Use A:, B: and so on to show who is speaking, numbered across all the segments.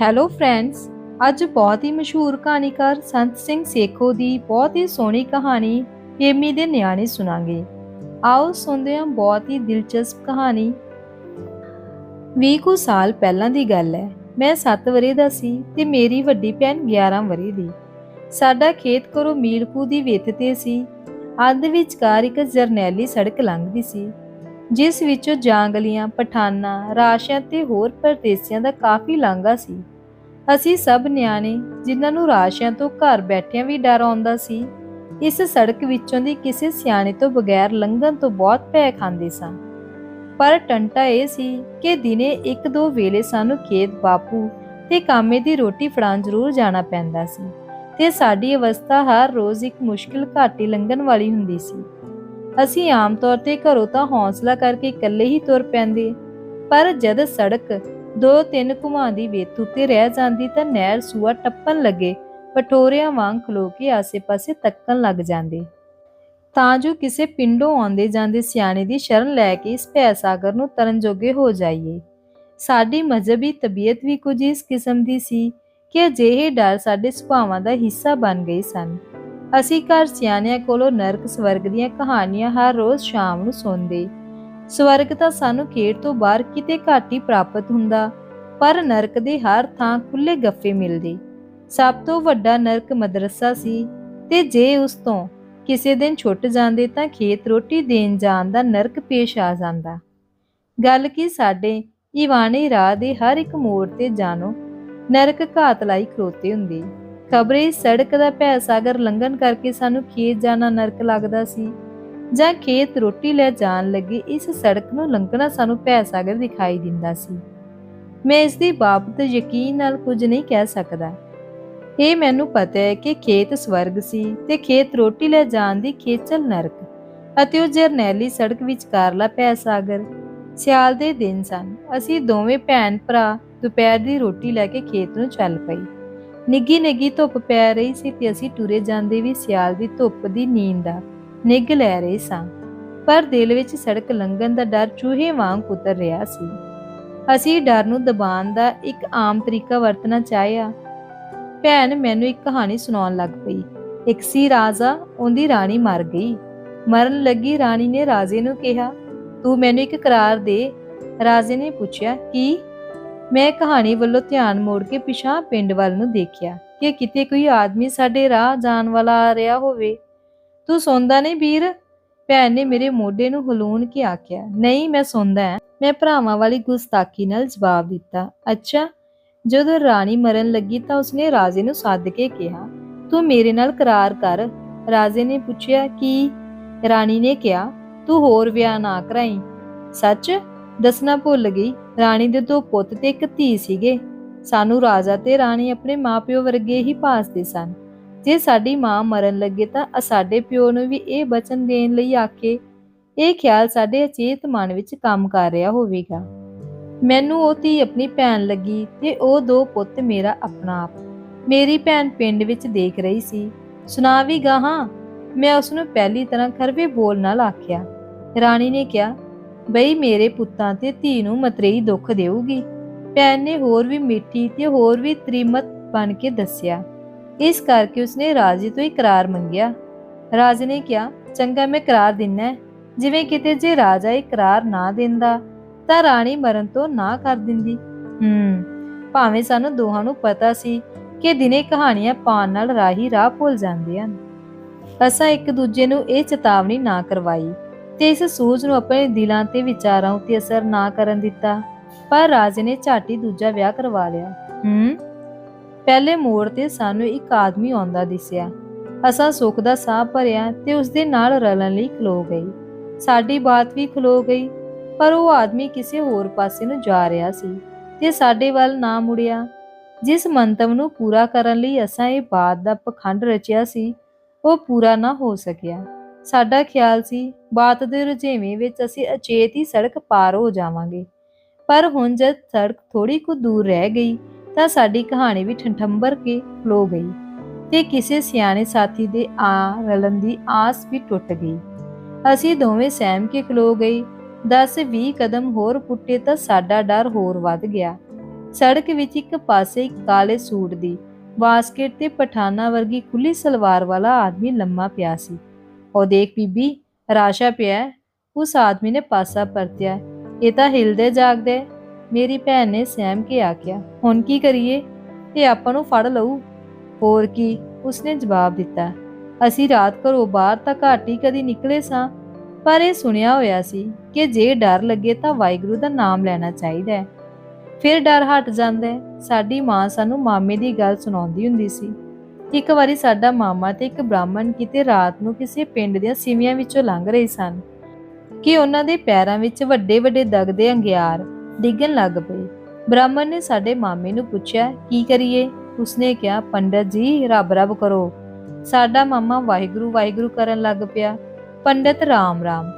A: Hello friends ਅੱਜ ਬਹੁਤ ਹੀ ਮਸ਼ਹੂਰ ਕਹਾਣੀਕਾਰ ਸੰਤ ਸਿੰਘ ਸੇਖੋ ਦੀ ਬਹੁਤ ਹੀ ਸੋਹਣੀ ਕਹਾਣੀ ਏਮੀ ਦੇ ਨਿਆਣੇ ਸੁਣਾਂਗੇ। ਆਓ ਸੁਣਦੇ ਹਾਂ ਬਹੁਤ ਹੀ ਦਿਲਚਸਪ ਕਹਾਣੀ। 20 ਕੁ ਸਾਲ ਪਹਿਲਾਂ ਦੀ ਗੱਲ ਹੈ। ਮੈਂ 7 ਵਰੇ ਦਾ ਸੀ ਤੇ ਮੇਰੀ ਵੱਡੀ ਭੈਣ 11 ਵਰੇ ਦੀ। ਸਾਡਾ ਖੇਤ ਕਰੋ ਮੀਲਕੂ ਦੀ ਵਿੱਥ ਤੇ ਸੀ। ਅੱਧ ਵਿਚਕਾਰ ਇੱਕ ਜਰਨੈਲੀ ਸੜਕ ਲੰਘਦੀ ਸੀ। ਜਿਸ ਵਿੱਚੋਂ ਜਾਂਗਲੀਆਂ, ਪਠਾਨਾਂ, ਰਾਸ਼ਿਆਂ ਤੇ ਹੋਰ ਪਰਦੇਸੀਆਂ ਦਾ ਕਾਫੀ ਲਾਂਘਾ ਸੀ। ਅਸੀਂ ਸਭ ਨਿਆਣੇ, ਜਿਨ੍ਹਾਂ ਨੂੰ ਰਾਸ਼ਿਆਂ ਤੋਂ ਘਰ ਬੈਠਿਆਂ ਵੀ ਡਰ ਆਉਂਦਾ ਸੀ, ਇਸ ਸੜਕ ਵਿੱਚੋਂ ਦੀ ਕਿਸੇ ਸਿਆਣੇ ਤੋਂ ਬਗੈਰ ਲੰਘਣ ਤੋਂ ਬਹੁਤ ਭੈ ਖਾਂਦੇ ਸਾਂ। ਪਰ ਟੰਟਾ ਇਹ ਸੀ ਕਿ ਦਿਨੇ ਇੱਕ ਦੋ ਵੇਲੇ ਸਾਨੂੰ ਖੇਤ ਬਾਪੂ ਤੇ ਕਾਮੇ ਦੀ ਰੋਟੀ ਫੜਾਉਣ ਜ਼ਰੂਰ ਜਾਣਾ ਪੈਂਦਾ ਸੀ ਤੇ ਸਾਡੀ ਅਵਸਥਾ ਹਰ ਰੋਜ਼ ਇੱਕ ਮੁਸ਼ਕਿਲ ਘਾਟੀ ਲੰਘਣ ਵਾਲੀ ਹੁੰਦੀ ਸੀ। ਅਸੀਂ ਆਮ ਤੌਰ ਤੇ ਘਰੋਂ ਤਾਂ ਹੌਸਲਾ ਕਰਕੇ ਇਕੱਲੇ ਹੀ ਤੁਰ ਪੈਂਦੇ। ਪਰ ਜਦ ਸੜਕ ਦੋ ਤਿੰਨ ਘੁਮਾਂ ਦੀ ਵੇਤ ਉੱਤੇ ਰਹਿ ਜਾਂਦੀ ਤਾਂ ਨਹਿਰ ਸੂਆ ਟੱਪਣ ਲੱਗੇ ਪਟੋਰਿਆਂ ਵਾਂਗ ਖਲੋ ਕੇ ਆਸੇ-ਪਾਸੇ ਤੱਕਣ ਲੱਗ ਜਾਂਦੇ। ਤਾਂ ਜੋ ਕਿਸੇ ਪਿੰਡੋਂ ਆਉਂਦੇ ਜਾਂਦੇ ਸਿਆਣੇ ਦੀ ਸ਼ਰਨ ਲੈ ਕੇ ਇਸ ਭੈ ਸਾਗਰ ਨੂੰ ਤਰਨ ਜੋਗੇ ਹੋ ਜਾਈਏ। ਸਾਡੀ ਮਜ਼ਹਬੀ ਤਬੀਅਤ ਵੀ ਕੁਝ ਇਸ ਕਿਸਮ ਦੀ ਸੀ ਕਿ ਅਜਿਹੇ ਡਰ ਸਾਡੇ ਸੁਭਾਵਾਂ ਦਾ ਹਿੱਸਾ ਬਣ ਗਏ ਸਨ। ਅਸੀਂ ਘਰ ਸਿਆਣਿਆਂ ਕੋਲੋਂ ਨਰਕ ਸਵਰਗ ਦੀਆਂ ਕਹਾਣੀਆਂ ਹਰ ਰੋਜ਼ ਸ਼ਾਮ ਨੂੰ ਸੁਣਦੇ। ਸਵਰਗ ਤਾਂ ਸਾਨੂੰ ਖੇਡ ਤੋਂ ਬਾਹਰ ਕਿਤੇ ਘੱਟ ਹੀ ਪ੍ਰਾਪਤ ਹੁੰਦਾ, ਪਰ ਨਰਕ ਦੇ ਹਰ ਥਾਂ ਖੁੱਲੇ ਗੱਫੇ ਮਿਲਦੇ। ਸਭ ਤੋਂ ਵੱਡਾ ਨਰਕ ਮਦਰਸਾ ਸੀ ਤੇ ਜੇ ਉਸ ਤੋਂ ਕਿਸੇ ਦਿਨ ਛੁੱਟ ਜਾਂਦੇ ਤਾਂ ਖੇਤ ਰੋਟੀ ਦੇਣ ਜਾਣ ਦਾ ਨਰਕ ਪੇਸ਼ ਆ ਜਾਂਦਾ। ਗੱਲ ਕੀ ਸਾਡੇ ਈਵਾਨੇ ਰਾਹ ਦੇ ਹਰ ਇੱਕ ਮੋੜ ਤੇ ਜਾਣੋ, ਨਰਕ ਘਾਤ ਲਾਈ ਖਲੋਤੇ ਹੁੰਦੇ। ਖਬਰੇ ਸੜਕ ਦਾ ਭੈ ਸਾਗਰ ਲੰਘਣ ਕਰਕੇ ਸਾਨੂੰ ਖੇਤ ਜਾਣਾ ਨਰਕ ਲੱਗਦਾ ਸੀ। ਜਾਂ ਖੇਤ ਰੋਟੀ ਲੈ ਜਾਣ ਲੱਗੇ ਇਸ ਸੜਕ ਨੂੰ ਲੰਘਣਾ ਸਾਨੂੰ ਭੈ ਸਾਗਰ ਦਿਖਾਈ ਦਿੰਦਾ ਸੀ। ਮੈਂ ਇਸ ਦੀ ਬਾਬਤ ਯਕੀਨ ਨਾਲ ਕੁਝ ਨਹੀਂ ਕਹਿ ਸਕਦਾ। ਇਹ ਮੈਨੂੰ ਪਤਾ ਹੈ ਕਿ ਖੇਤ ਸਵਰਗ ਸੀ ਤੇ ਖੇਤ ਰੋਟੀ ਲੈ ਜਾਣ ਦੀ ਖੇਚਲ ਨਰਕ ਅਤੇ ਉਹ ਜਰਨੈਲੀ ਸੜਕ ਵਿਚਕਾਰਲਾ ਭੈ ਸਾਗਰ। ਸਿਆਲ ਦੇ ਦਿਨ ਸਨ। ਅਸੀਂ ਦੋਵੇਂ ਭੈਣ ਭਰਾ ਦੁਪਹਿਰ ਦੀ ਰੋਟੀ ਲੈ ਕੇ ਖੇਤ ਨੂੰ ਚੱਲ ਪਈ ਨਿੱਗੀ ਨਿੱਗੀ ਧੁੱਪ ਪੈ ਰਹੀ ਸੀ ਤੇ ਅਸੀਂ ਟੁਰੇ ਜਾਂਦੇ ਵੀ ਸਿਆਲ ਦੀ ਧੁੱਪ ਦੀ ਨੀਂਦ ਦਾ ਨਿੱਘ ਲੈ ਰਹੇ ਸਾਂ। ਪਰ ਦਿਲ ਵਿੱਚ ਸੜਕ ਲੰਘਣ ਦਾ ਡਰ ਚੂਹੇ ਵਾਂਗ ਕੁਤਰ ਰਿਹਾ ਸੀ। ਅਸੀਂ ਡਰ ਨੂੰ ਦਬਾਉਣ ਦਾ ਇੱਕ ਆਮ ਤਰੀਕਾ ਵਰਤਣਾ ਚਾਹਿਆ। ਭੈਣ ਮੈਨੂੰ ਇੱਕ ਕਹਾਣੀ ਸੁਣਾਉਣ ਲੱਗ ਪਈ। ਇੱਕ ਸੀ ਰਾਜਾ, ਉਹਦੀ ਰਾਣੀ ਮਰ ਗਈ। ਮਰਨ ਲੱਗੀ ਰਾਣੀ ਨੇ ਰਾਜੇ ਨੂੰ ਕਿਹਾ, ਤੂੰ ਮੈਨੂੰ ਇੱਕ ਕਰਾਰ ਦੇ। ਰਾਜੇ ਨੇ ਪੁੱਛਿਆ, ਕਿ? ਮੈਂ ਕਹਾਣੀ ਵੱਲੋਂ ਧਿਆਨ ਮੋੜ ਕੇ ਪਿਛਾਂ ਪਿੰਡ ਵੱਲ ਨੂੰ ਦੇਖਿਆ ਕਿ ਕਿਤੇ ਕੋਈ ਆਦਮੀ ਸਾਡੇ ਰਾਹ ਜਾਣ ਵਾਲਾ ਆ ਰਿਹਾ ਹੋਵੇ। ਤੂੰ ਸੌਂਦਾ ਨਹੀਂ ਵੀਰ? ਭੈਣ ਨੇ ਮੇਰੇ ਮੋਢੇ ਨੂੰ ਹਲੂਣ ਕੇ ਆਖਿਆ। ਨਹੀਂ, ਮੈਂ ਸੌਂਦਾ ਮੈਂ ਭਰਾਵਾਂ ਵਾਲੀ ਗੁਸਤਾਖੀ ਨਾਲ ਜਵਾਬ ਦਿੱਤਾ। ਅੱਛਾ, ਜਦੋਂ ਰਾਣੀ ਮਰਨ ਲੱਗੀ ਤਾਂ ਉਸਨੇ ਰਾਜੇ ਨੂੰ ਸੱਦ ਕੇ ਕਿਹਾ, ਤੂੰ ਮੇਰੇ ਨਾਲ ਕਰਾਰ ਕਰ। ਰਾਜੇ ਨੇ ਪੁੱਛਿਆ, ਕਿ? ਰਾਣੀ ਨੇ ਕਿਹਾ, ਤੂੰ ਹੋਰ ਵਿਆਹ ਨਾ ਕਰਾਈ। ਸੱਚ? ਦੱਸਣਾ ਭੁੱਲ ਗਈ। ਰਾਣੀ ਦੇ ਦੋ ਪੁੱਤ ਤੇ ਇੱਕ ਧੀ ਸੀਗੇ। ਸਾਨੂੰ ਰਾਜਾ ਤੇ ਰਾਣੀ ਆਪਣੇ ਮਾਪਿਓ ਵਰਗੇ ਹੀ ਭਾਸਦੇ ਸਨ। ਜੇ ਸਾਡੀ ਮਾਂ ਮਰਨ ਲੱਗੇ ਤਾਂ ਸਾਡੇ ਪਿਓ ਨੂੰ ਵੀ ਇਹ ਬਚਨ ਦੇਣ ਲਈ ਆਖੇ। ਇਹ ਖਿਆਲ ਸਾਡੇ ਅਚੇਤ ਮਨ ਵਿੱਚ ਕੰਮ ਕਰ ਰਿਹਾ ਹੋਵੇਗਾ। ਮੈਨੂੰ ਉਹ ਧੀ ਆਪਣੀ ਭੈਣ ਲੱਗੀ ਤੇ ਉਹ ਦੋ ਪੁੱਤ ਮੇਰਾ ਆਪਣਾ ਆਪ। ਮੇਰੀ ਭੈਣ ਪਿੰਡ ਵਿੱਚ ਦੇਖ ਰਹੀ ਸੀ। ਸੁਣਾ ਵੀ ਗਾਹਾਂ। ਮੈਂ ਉਸ ਨੂੰ ਪਹਿਲੀ ਤਰ੍ਹਾਂ ਖਰਵੇ ਬੋਲ ਨਾਲ ਆਖਿਆ। ਰਾਣੀ ਨੇ ਕਿਹਾ ਬਈ ਮੇਰੇ ਪੁੱਤਾਂ ਤੇ ਧੀ ਨੂੰ ਮਤਰੇਈ ਦੁੱਖ ਦੇਊਗੀ। ਭੈਣ ਨੇ ਹੋਰ ਵੀ ਮਿੱਠੀ ਤੇ ਹੋਰ ਵੀ ਤ੍ਰਿਮਤ ਬਣ ਕੇ ਦੱਸਿਆ। ਇਸ ਕਰਕੇ ਉਸਨੇ ਰਾਜੇ ਤੋਂ ਇਕਰਾਰ ਮੰਗਿਆ। ਰਾਜੇ ਨੇ ਕਿਹਾ, ਚੰਗਾ ਮੈਂ ਇਕਰਾਰ ਦਿੰਨਾ ਜਿਵੇਂ ਕਿਤੇ ਜੇ ਰਾਜਾ ਇਕਰਾਰ ਨਾ ਦਿੰਦਾ, ਤਾਂ ਰਾਣੀ ਮਰਨ ਤੋਂ ਨਾ ਕਰ ਦਿੰਦੀ। ਹੂੰ, ਭਾਵੇਂ ਸਾਨੂੰ ਦੋਹਾਂ ਨੂੰ ਪਤਾ ਸੀ ਕਿ ਦਿਨੇ ਕਹਾਣੀਆਂ ਪਾਣ ਨਾਲ ਰਾਹੀ ਰਾਹ ਭੁੱਲ ਜਾਂਦੇ ਹਨ। ਅਸਾਂ ਇੱਕ ਦੂਜੇ ਨੂੰ ਇਹ ਚੇਤਾਵਨੀ ਨਾ ਕਰਵਾਈ। ਤੇ ਇਸ ਸੋਚ ਨੂੰ ਆਪਣੇ ਦਿਲਾਂ ਤੇ ਵਿਚਾਰਾਂ ਉੱਤੇ ਅਸਰ ਨਾ ਕਰਨ ਦਿੱਤਾ, ਪਰ ਰਾਜੇ ਨੇ ਝਾਟੀ ਦੂਜਾ ਵਿਆਹ ਕਰਵਾ ਲਿਆ। ਹੂੰ? ਪਹਿਲੇ ਮੋੜ ਤੇ ਸਾਨੂੰ ਇੱਕ ਆਦਮੀ ਆਉਂਦਾ ਦਿਸਿਆ। ਅਸਾਂ ਸੁੱਖ ਦਾ ਸਾਹ ਭਰਿਆ ਤੇ ਉਸ ਦੇ ਨਾਲ ਰਲਣ ਲਈ ਖਲੋ ਗਈ। ਸਾਡੀ ਬਾਤ ਵੀ ਖਲੋ ਗਈ, ਪਰ ਉਹ ਆਦਮੀ ਕਿਸੇ ਹੋਰ ਪਾਸੇ ਨੂੰ ਜਾ ਰਿਹਾ ਸੀ ਤੇ ਸਾਡੇ ਵੱਲ ਨਾ ਮੁੜਿਆ। ਜਿਸ ਮੰਤਵ ਨੂੰ ਪੂਰਾ ਕਰਨ ਲਈ ਅਸਾਂ ਇਹ ਬਾਤ ਦਾ ਪਖੰਡ ਰਚਿਆ ਸੀ, ਉਹ ਪੂਰਾ ਨਾ ਹੋ ਸਕਿਆ। ਸਾਡਾ ਖਿਆਲ ਸੀ, ਬਾਤ ਦੇ ਰੁਝੇਵੇਂ ਵਿੱਚ ਅਸੀਂ ਅਚੇਤ ਹੀ ਸੜਕ ਪਾਰ ਹੋ ਜਾਵਾਂਗੇ। ਪਰ ਹੁਣ ਜਦ ਸੜਕ ਥੋੜੀ ਕੁ ਦੂਰ ਰਹਿ ਗਈ, ਤਾਂ ਸਾਡੀ ਕਹਾਣੀ ਵੀ ਠੰਠੰਬਰ ਕੇ ਖਲੋ ਗਈ ਤੇ ਕਿਸੇ ਸਿਆਣੇ ਸਾਥੀ ਦੇ ਆ ਰਲਣ ਦੀ ਆਸ ਵੀ ਟੁੱਟ ਗਈ। ਅਸੀਂ ਦੋਵੇਂ ਸਹਿਮ ਕੇ ਖਲੋ ਗਏ। 10-20 ਕਦਮ ਹੋਰ ਪੁੱਟੇ ਤਾਂ ਸਾਡਾ ਡਰ ਹੋਰ ਵੱਧ ਗਿਆ। ਸੜਕ ਵਿੱਚ ਇੱਕ ਪਾਸੇ ਕਾਲੇ ਸੂਟ ਦੀ ਬਾਸਕਟ ਤੇ ਪਠਾਨਾ ਵਰਗੀ ਖੁੱਲੀ ਸਲਵਾਰ ਵਾਲਾ ਆਦਮੀ ਲੰਮਾ ਪਿਆ ਸੀ। ਉਹ ਦੇਖ ਬੀਬੀ, ਰਾਸ਼ਾ ਪਿਆ ਉਸ ਆਦਮੀ ਨੇ ਪਾਸਾ ਪਰਤਿਆ ਇਹ ਤਾਂ ਹਿਲਦੇ ਜਾਗਦੇ ਮੇਰੀ ਭੈਣ ਨੇ ਸਹਿਮ ਕੇ ਆਖਿਆ, ਹੁਣ ਕੀ ਕਰੀਏ? ਇਹ ਆਪਾਂ ਨੂੰ ਫੜ ਲਊ? ਹੋਰ ਕੀ, ਉਸਨੇ ਜਵਾਬ ਦਿੱਤਾ, ਅਸੀਂ ਰਾਤ ਘਰੋਂ ਬਾਹਰ ਤਾਂ ਘਾਟੀ ਕਦੀ ਨਿਕਲੇ ਸਾਂ, ਪਰ ਇਹ ਸੁਣਿਆ ਹੋਇਆ ਸੀ ਕਿ ਜੇ ਡਰ ਲੱਗੇ ਤਾਂ ਵਾਹਿਗੁਰੂ ਦਾ ਨਾਮ ਲੈਣਾ ਚਾਹੀਦਾ ਹੈ। ਫਿਰ ਡਰ ਹਟ ਜਾਂਦਾ ਹੈ। ਸਾਡੀ ਮਾਂ ਸਾਨੂੰ ਮਾਮੇ ਦੀ ਗੱਲ ਸੁਣਾਉਂਦੀ ਹੁੰਦੀ ਸੀ। ਇੱਕ ਵਾਰੀ ਸਾਡਾ ਮਾਮਾ ਤੇ ਇੱਕ ਬ੍ਰਾਹਮਣ ਕਿਤੇ ਰਾਤ ਨੂੰ ਕਿਸੇ ਪਿੰਡ ਦੀਆਂ ਸਿਵਿਆਂ ਵਿੱਚੋਂ ਲੰਘ ਰਹੇ ਸਨ। ਕਿ ਉਹਨਾਂ ਦੇ ਪੈਰਾਂ ਵਿੱਚ ਵੱਡੇ ਵੱਡੇ ਦਗਦੇ ਅੰਗਿਆਰ ਡਿੱਗਣ ਲੱਗ ਪਏ। ਬ੍ਰਾਹਮਣ ਨੇ ਸਾਡੇ ਮਾਮੇ ਨੂੰ ਪੁੱਛਿਆ, ਕੀ ਕਰੀਏ? ਉਸਨੇ ਕਿਹਾ, ਪੰਡਤ ਜੀ, ਰੱਬ ਰੱਬ ਕਰੋ। ਸਾਡਾ ਮਾਮਾ ਵਾਹਿਗੁਰੂ ਵਾਹਿਗੁਰੂ ਕਰਨ ਲੱਗ ਪਿਆ। ਪੰਡਤ ਰਾਮ ਰਾਮ,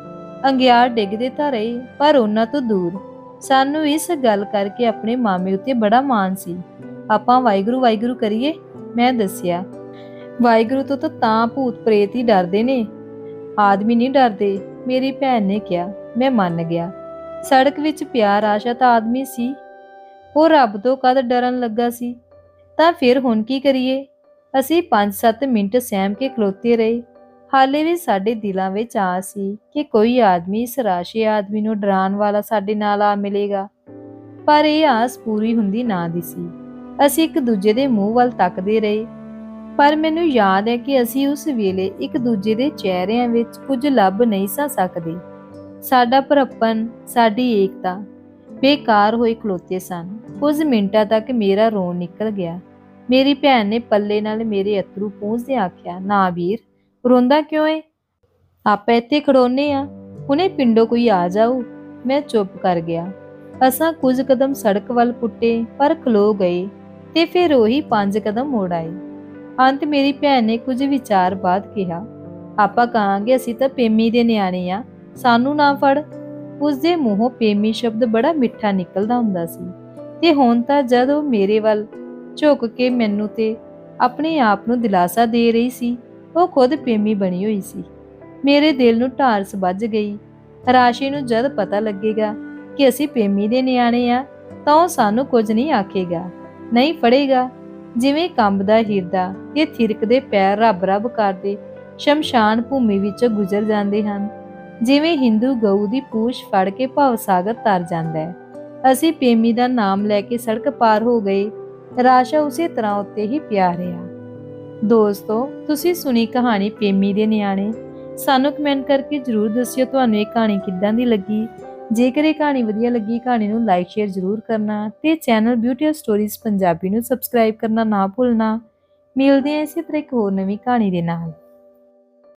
A: ਅੰਗਿਆਰ ਡਿੱਗਦੇ ਤਾਂ ਰਹੇ, ਪਰ ਉਹਨਾਂ ਤੋਂ ਦੂਰ। ਸਾਨੂੰ ਇਸ ਗੱਲ ਕਰਕੇ ਆਪਣੇ ਮਾਮੇ ਉੱਤੇ ਬੜਾ ਮਾਣ ਸੀ। ਆਪਾਂ ਵਾਹਿਗੁਰੂ ਵਾਹਿਗੁਰੂ ਕਰੀਏ? ਮੈਂ ਦੱਸਿਆ, ਵਾਹਿਗੁਰੂ ਤੋਂ ਤਾਂ ਤਾਂ ਭੂਤ ਪ੍ਰੇਤ ਹੀ ਡਰਦੇ ਨੇ। ਆਦਮੀ ਨਹੀਂ ਡਰਦੇ, ਮੇਰੀ ਭੈਣ ਨੇ ਕਿਹਾ, ਮੈਂ ਮੰਨ ਗਿਆ। ਸੜਕ ਵਿੱਚ ਪਿਆਰ ਆਸ਼ਾ ਤਾਂ ਆਦਮੀ ਸੀ। ਉਹ ਰੱਬ ਤੋਂ ਕਦ ਡਰਨ ਲੱਗਾ ਸੀ? ਤਾਂ ਫਿਰ ਹੁਣ ਕੀ ਕਰੀਏ? ਅਸੀਂ 5-7 ਮਿੰਟ ਸਹਿਮ ਕੇ ਖਲੋਤੇ ਰਹੇ। ਹਾਲੇ ਵੀ ਸਾਡੇ ਦਿਲਾਂ ਵਿੱਚ ਆ ਸੀ ਕਿ ਕੋਈ ਆਦਮੀ ਇਸ ਰਾਸ਼ੀ ਆਦਮੀ ਨੂੰ ਡਰਾਉਣ ਵਾਲਾ ਸਾਡੇ ਨਾਲ ਆ ਮਿਲੇਗਾ। ਪਰ ਇਹ ਆਸ ਪੂਰੀ ਹੁੰਦੀ ਨਾ ਦਿਸੀ ਅਸੀਂ ਇੱਕ ਦੂਜੇ ਦੇ ਮੂੰਹ ਵੱਲ ਤੱਕਦੇ ਰਹੇ। ਪਰ ਮੈਨੂੰ ਯਾਦ ਹੈ ਕਿ ਅਸੀਂ ਉਸ ਵੇਲੇ ਇੱਕ ਦੂਜੇ ਦੇ ਚਿਹਰਿਆਂ ਵਿੱਚ ਕੁਝ ਲੱਭ ਨਹੀਂ ਸਾ ਸਕਦੇ। ਸਾਡਾ ਭਰਪਨ, ਸਾਡੀ ਏਕਤਾ ਬੇਕਾਰ ਹੋਏ ਖਲੋਤੇ ਸਨ। ਕੁਝ ਮਿੰਟਾਂ ਤੱਕ ਮੇਰਾ ਰੋਣ ਨਿਕਲ ਗਿਆ। ਮੇਰੀ ਭੈਣ ਨੇ ਪੱਲੇ ਨਾਲ ਮੇਰੇ ਅਥਰੂ ਪੂੰਝਦੇ ਆਖਿਆ, ਨਾ ਵੀਰ, ਰੋਂਦਾ ਕਿਉਂ ਏ? ਆਪਾਂ ਇੱਥੇ ਖੜੋਨੇ ਆ। ਹੁਣੇ ਪਿੰਡੋਂ ਕੋਈ ਆ ਜਾਊ। ਮੈਂ ਚੁੱਪ ਕਰ ਗਿਆ। ਅਸਾਂ ਕੁਝ ਕਦਮ ਸੜਕ ਵੱਲ ਪੁੱਟੇ, ਪਰ ਖਲੋ ਗਏ। ਤੇ ਫਿਰ ਉਹੀ ਪੰਜ ਕਦਮ ਮੋੜ ਆਏ। ਅੰਤ ਮੇਰੀ ਭੈਣ ਨੇ ਕੁਝ ਵਿਚਾਰ ਬਾਅਦ ਕਿਹਾ, ਆਪਾਂ ਕਹਾਂਗੇ ਅਸੀਂ ਤਾਂ ਪੇਮੀ ਦੇ ਨਿਆਣੇ ਆ, ਸਾਨੂੰ ਨਾ ਫੜ। ਉਸ ਦੇ ਮੂੰਹੋਂ ਪੇਮੀ ਸ਼ਬਦ ਬੜਾ ਮਿੱਠਾ ਨਿਕਲਦਾ ਹੁੰਦਾ ਸੀ ਤੇ ਹੁਣ ਤਾਂ ਜਦ ਉਹ ਮੇਰੇ ਵੱਲ ਝੁਕ ਕੇ ਮੈਨੂੰ ਤੇ ਆਪਣੇ ਆਪ ਨੂੰ ਦਿਲਾਸਾ ਦੇ ਰਹੀ ਸੀ, ਉਹ ਖੁਦ ਪੇਮੀ ਬਣੀ ਹੋਈ ਸੀ। ਮੇਰੇ ਦਿਲ ਨੂੰ ਢਾਰਸ ਵੱਜ ਗਈ। ਰਾਸ਼ੀ ਨੂੰ ਜਦ ਪਤਾ ਲੱਗੇਗਾ ਕਿ ਅਸੀਂ ਪੇਮੀ ਦੇ ਨਿਆਣੇ ਆ, ਤਾਂ ਉਹ ਸਾਨੂੰ ਕੁਝ ਨਹੀਂ ਆਖੇਗਾ। ਨਹੀਂ ਫੜੇਗਾ। ਜਿਵੇਂ ਕੰਬਦਾ ਹਿਰਦਾ ਤੇ ਥਿਰਕਦੇ ਪੈਰ ਰੱਬ ਰੱਬ ਕਰਦੇ, ਸ਼ਮਸ਼ਾਨ ਭੂਮੀ ਵਿੱਚੋਂ ਗੁਜ਼ਰ ਜਾਂਦੇ ਹਨ। ਜਿਵੇਂ ਹਿੰਦੂ ਗਊ ਦੀ ਪੂਛ ਫੜ ਕੇ ਭਵ ਸਾਗਰ ਤਰ ਜਾਂਦਾ ਹੈ। ਅਸੀਂ ਪੇਮੀ ਦਾ ਨਾਮ ਲੈ ਕੇ ਸੜਕ ਪਾਰ ਹੋ ਗਏ। ਰਾਸ਼ਾ ਉਸੇ ਤਰ੍ਹਾਂ ਉੱਤੇ ਹੀ ਪਿਆ ਰਿਹਾ। ਦੋਸਤੋ, ਤੁਸੀਂ ਸੁਣੀ ਕਹਾਣੀ ਪੇਮੀ ਦੇ ਨਿਆਣੇ। ਸਾਨੂੰ ਕਮੈਂਟ ਕਰਕੇ ਜਰੂਰ ਦੱਸਿਓ ਤੁਹਾਨੂੰ ਇਹ ਕਹਾਣੀ ਕਿੱਦਾਂ ਦੀ ਲੱਗੀ। ਜੇਕਰ ਇਹ ਕਹਾਣੀ ਵਧੀਆ ਲੱਗੀ ਕਹਾਣੀ ਨੂੰ ਲਾਈਕ ਸ਼ੇਅਰ ਜਰੂਰ ਕਰਨਾ ਤੇ channel beauty of stories Punjabi ਨੂੰ ਸਬਸਕ੍ਰਾਈਬ ਕਰਨਾ ਨਾ ਭੁੱਲਣਾ। ਮਿਲਦੇ ਹਾਂ ਇਸੇ ਤਰ੍ਹਾਂ ਇੱਕ ਹੋਰ ਨਵੀਂ ਕਹਾਣੀ ਦੇ ਨਾਲ।